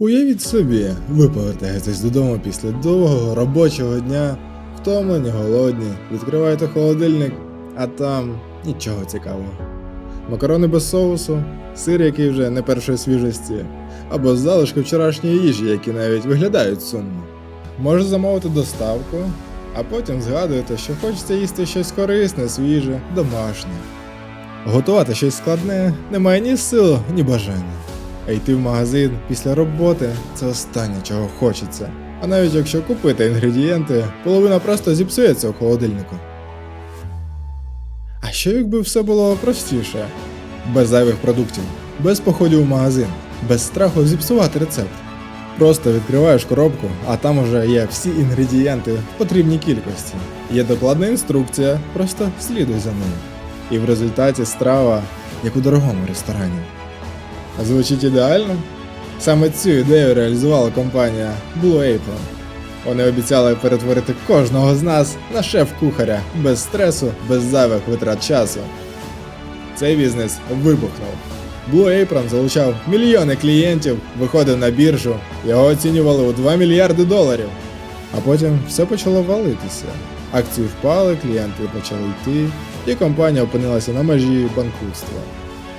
Уявіть собі, ви повертаєтесь додому після довгого робочого дня, втомлені, голодні, відкриваєте холодильник, а там нічого цікавого. Макарони без соусу, сир, який вже не першої свіжості, або залишки вчорашньої їжі, які навіть виглядають сумно. Може замовити доставку, а потім згадуєте, що хочеться їсти щось корисне, свіже, домашнє. Готувати щось складне немає ні сил, ні бажання. А йти в магазин після роботи це останнє, чого хочеться. А навіть якщо купити інгредієнти, половина просто зіпсується у холодильнику. А що якби все було простіше? Без зайвих продуктів, без походів в магазин, без страху зіпсувати рецепт. Просто відкриваєш коробку, а там уже є всі інгредієнти в потрібній кількості. Є докладна інструкція, просто слідуй за нею. І в результаті страва, як у дорогому ресторані. Звучить ідеально? Саме цю ідею реалізувала компанія Blue Apron. Вони обіцяли перетворити кожного з нас на шеф-кухаря без стресу, без зайвих витрат часу. Цей бізнес вибухнув. Blue Apron залучав мільйони клієнтів, виходив на біржу, його оцінювали у 2 мільярди доларів. А потім все почало валитися. Акції впали, клієнти почали йти, і компанія опинилася на межі банкрутства.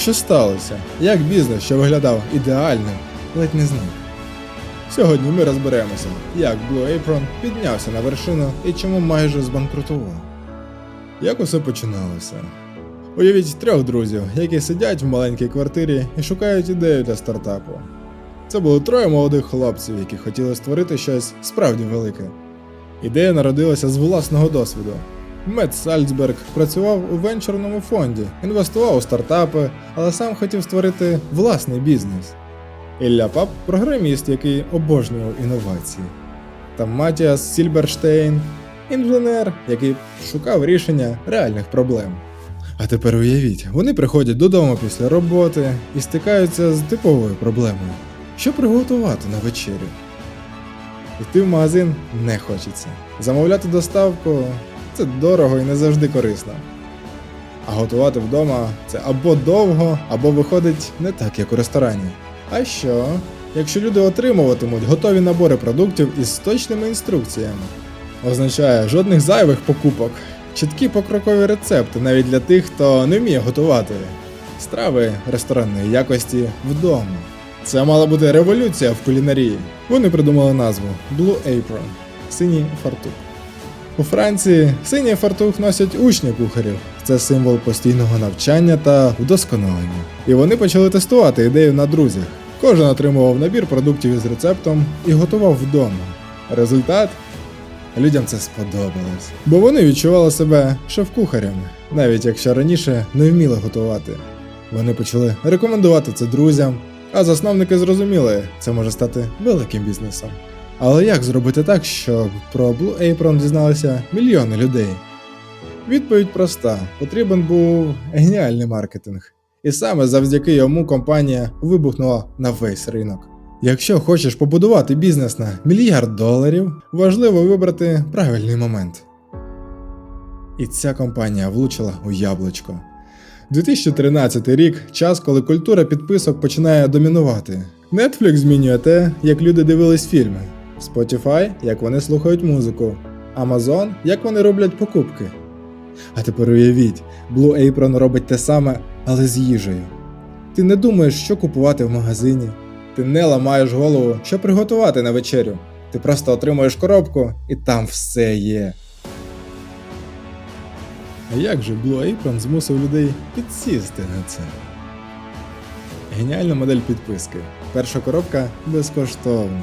Що сталося? Як бізнес, що виглядав ідеальним, ледь не зник? Сьогодні ми розберемося, як Blue Apron піднявся на вершину і чому майже збанкрутував. Як усе починалося? Уявіть трьох друзів, які сидять в маленькій квартирі і шукають ідею для стартапу. Це були троє молодих хлопців, які хотіли створити щось справді велике. Ідея народилася з власного досвіду. Мет Сальцберг працював у венчурному фонді, інвестував у стартапи, але сам хотів створити власний бізнес. Ілля Пап програміст, який обожнював інновації. Та Матіас Сільберштейн інженер, який шукав рішення реальних проблем. А тепер уявіть, вони приходять додому після роботи і стикаються з типовою проблемою: що приготувати на вечерю. Йти в магазин не хочеться. Замовляти доставку це дорого і не завжди корисно. А готувати вдома це або довго, або виходить не так, як у ресторані. А що, якщо люди отримуватимуть готові набори продуктів із точними інструкціями? Означає жодних зайвих покупок, чіткі покрокові рецепти навіть для тих, хто не вміє готувати. Страви ресторанної якості вдома. Це мала бути революція в кулінарії. Вони придумали назву Blue Apron синій фартук. У Франції синій фартух носять учні кухарів. Це символ постійного навчання та вдосконалення. І вони почали тестувати ідею на друзях. Кожен отримував набір продуктів із рецептом і готував вдома. Результат людям це сподобалось, бо вони відчували себе шеф-кухарями, навіть якщо раніше не вміли готувати. Вони почали рекомендувати це друзям, а засновники зрозуміли, це може стати великим бізнесом. Але як зробити так, щоб про Blue Apron дізналися мільйони людей? Відповідь проста: потрібен був геніальний маркетинг. І саме завдяки йому компанія вибухнула на весь ринок. Якщо хочеш побудувати бізнес на мільярд доларів, важливо вибрати правильний момент. І ця компанія влучила у яблучко. 2013 рік час, коли культура підписок починає домінувати. Netflix змінює те, як люди дивились фільми. Spotify, як вони слухають музику, Amazon, як вони роблять покупки. А тепер уявіть, Blue Apron робить те саме, але з їжею. Ти не думаєш, що купувати в магазині, ти не ламаєш голову, що приготувати на вечерю. Ти просто отримуєш коробку і там все є. А як же Blue Apron змусив людей підсісти на це? Геніальна модель підписки. Перша коробка безкоштовна.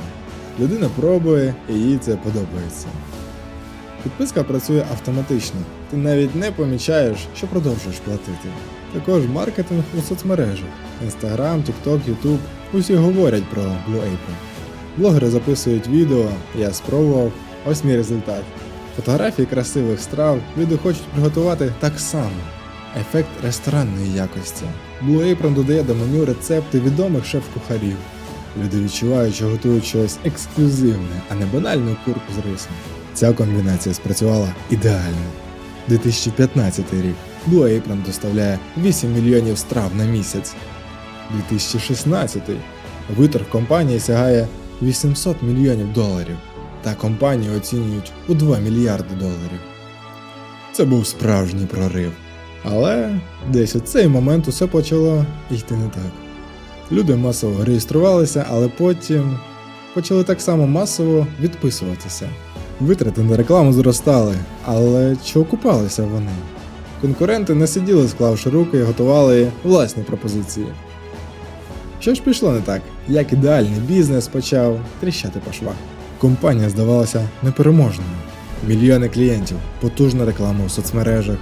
Людина пробує і їй це подобається. Підписка працює автоматично, ти навіть не помічаєш, що продовжуєш платити. Також маркетинг у соцмережах Instagram, TikTok, YouTube усі говорять про Blue Apron. Блогери записують відео, я спробував, ось мій результат. Фотографії красивих страв люди хочуть приготувати так само. Ефект ресторанної якості. Blue Apron додає до меню рецепти відомих шеф-кухарів. Люди відчувають, що готують щось ексклюзивне, а не банальну курку з рисом. Ця комбінація спрацювала ідеально. 2015 рік. Blue Apron доставляє 8 мільйонів страв на місяць. 2016 Виторг компанії сягає 800 мільйонів доларів, та компанію оцінюють у 2 мільярди доларів. Це був справжній прорив. Але десь у цей момент усе почало йти не так. Люди масово реєструвалися, але потім почали так само масово відписуватися. Витрати на рекламу зростали, але чи окупалися вони? Конкуренти не сиділи, склавши руки і готували власні пропозиції. Що ж пішло не так, як ідеальний бізнес почав тріщати по швах. Компанія здавалася непереможною. Мільйони клієнтів, потужна реклама у соцмережах,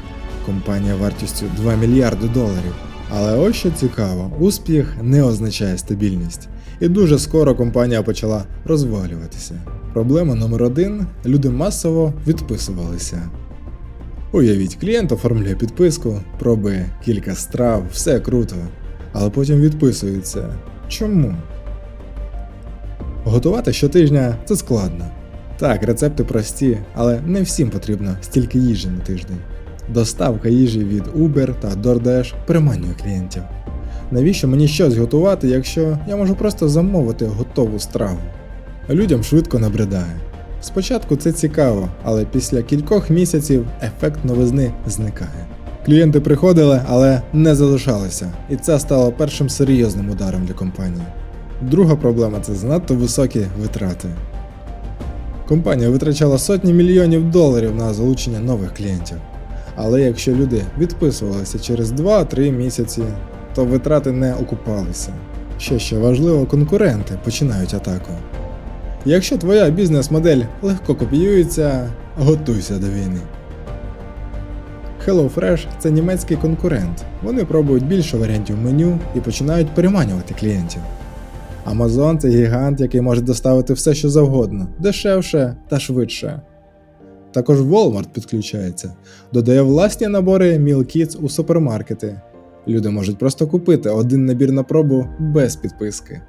компанія вартістю 2 мільярди доларів. Але ось що цікаво, успіх не означає стабільність. І дуже скоро компанія почала розвалюватися. Проблема номер один люди масово відписувалися. Уявіть, клієнт оформлює підписку, пробує кілька страв, все круто, але потім відписується. Чому? Готувати щотижня це складно. Так, рецепти прості, але не всім потрібно стільки їжі на тиждень. Доставка їжі від Uber та DoorDash приманює клієнтів. Навіщо мені щось готувати, якщо я можу просто замовити готову страву? Людям швидко набридає. Спочатку це цікаво, але після кількох місяців ефект новизни зникає. Клієнти приходили, але не залишалися, і це стало першим серйозним ударом для компанії. Друга проблема це занадто високі витрати. Компанія витрачала сотні мільйонів доларів на залучення нових клієнтів. Але якщо люди відписувалися через 2-3 місяці, то витрати не окупалися. Що ще важливо, конкуренти починають атаку. Якщо твоя бізнес-модель легко копіюється, готуйся до війни. HelloFresh – це німецький конкурент. Вони пробують більше варіантів меню і починають переманювати клієнтів. Amazon – це гігант, який може доставити все, що завгодно, дешевше та швидше. Також Walmart підключається, додає власні набори Meal Kits у супермаркети. Люди можуть просто купити один набір на пробу без підписки.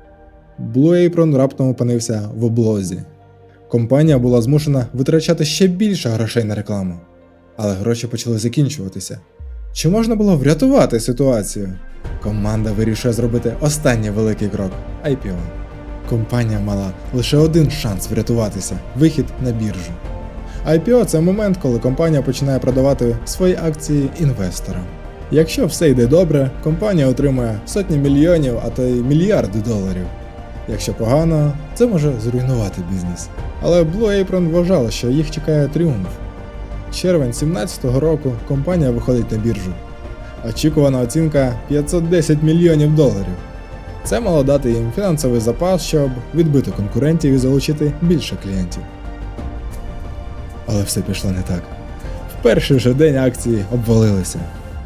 Blue Apron раптом опинився в облозі. Компанія була змушена витрачати ще більше грошей на рекламу, але гроші почали закінчуватися. Чи можна було врятувати ситуацію? Команда вирішує зробити останній великий крок IPO. Компанія мала лише один шанс врятуватися вихід на біржу. IPO це момент, коли компанія починає продавати свої акції інвесторам. Якщо все йде добре, компанія отримує сотні мільйонів, а то й мільярди доларів. Якщо погано, це може зруйнувати бізнес. Але Blue Apron вважала, що їх чекає тріумф. Червень 2017 року компанія виходить на біржу. Очікувана оцінка 510 мільйонів доларів. Це мало дати їм фінансовий запас, щоб відбити конкурентів і залучити більше клієнтів. Але все пішло не так. В перший же день акції обвалилися.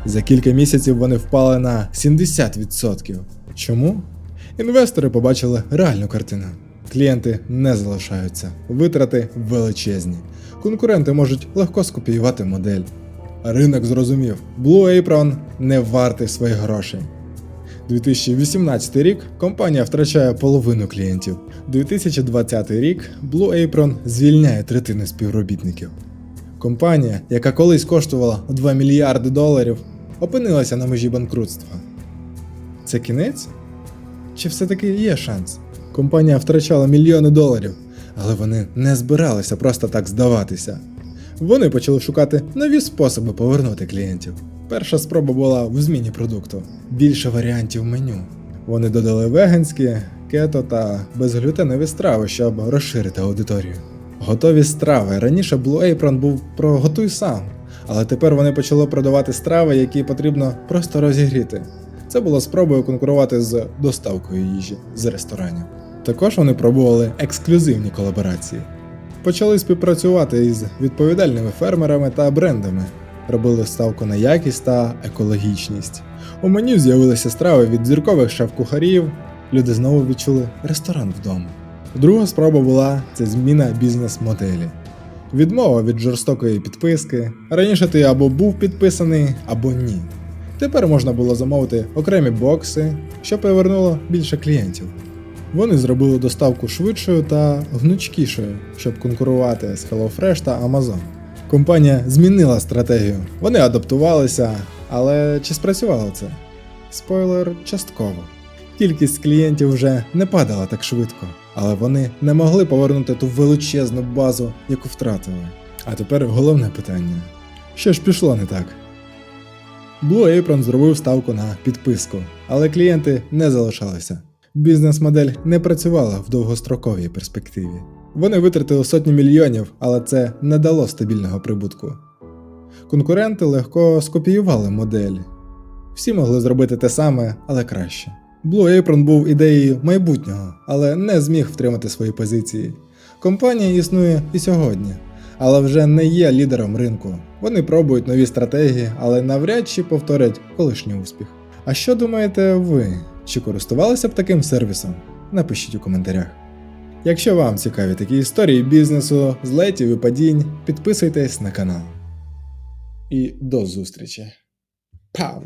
За кілька місяців вони впали на 70%. Чому? Інвестори побачили реальну картину. Клієнти не залишаються, витрати величезні. Конкуренти можуть легко скопіювати модель. Ринок зрозумів, Blue Apron не вартий своїх грошей. 2018 рік компанія втрачає половину клієнтів. 2020 рік Blue Apron звільняє третину співробітників. Компанія, яка колись коштувала 2 мільярди доларів, опинилася на межі банкрутства. Це кінець? Чи все-таки є шанс? Компанія втрачала мільйони доларів, але вони не збиралися просто так здаватися. Вони почали шукати нові способи повернути клієнтів. Перша спроба була в зміні продукту, більше варіантів меню. Вони додали веганські, кето та безглютенові страви, щоб розширити аудиторію. Готові страви. Раніше Blue Apron був про готуй сам, але тепер вони почали продавати страви, які потрібно просто розігріти. Це було спробою конкурувати з доставкою їжі з ресторанів. Також вони пробували ексклюзивні колаборації. Почали співпрацювати із відповідальними фермерами та брендами, робили ставку на якість та екологічність. У меню з'явилися страви від зіркових шеф-кухарів. Люди знову відчули ресторан вдома. Друга спроба була це зміна бізнес-моделі. Відмова від жорстокої підписки. Раніше ти або був підписаний, або ні. Тепер можна було замовити окремі бокси, що привернуло більше клієнтів. Вони зробили доставку швидшою та гнучкішою, щоб конкурувати з HelloFresh та Amazon. Компанія змінила стратегію. Вони адаптувалися, але чи спрацювало це? Спойлер частково. Кількість клієнтів вже не падала так швидко, але вони не могли повернути ту величезну базу, яку втратили. А тепер головне питання: що ж пішло не так? Blue Apron зробив ставку на підписку, але клієнти не залишалися. Бізнес-модель не працювала в довгостроковій перспективі. Вони витратили сотні мільйонів, але це не дало стабільного прибутку. Конкуренти легко скопіювали модель. Всі могли зробити те саме, але краще. Blue Apron був ідеєю майбутнього, але не зміг втримати свої позиції. Компанія існує і сьогодні, але вже не є лідером ринку. Вони пробують нові стратегії, але навряд чи повторять колишній успіх. А що думаєте ви? Чи користувалися б таким сервісом? Напишіть у коментарях. Якщо вам цікаві такі історії бізнесу, злетів і падінь, підписуйтесь на канал. І до зустрічі. Пау!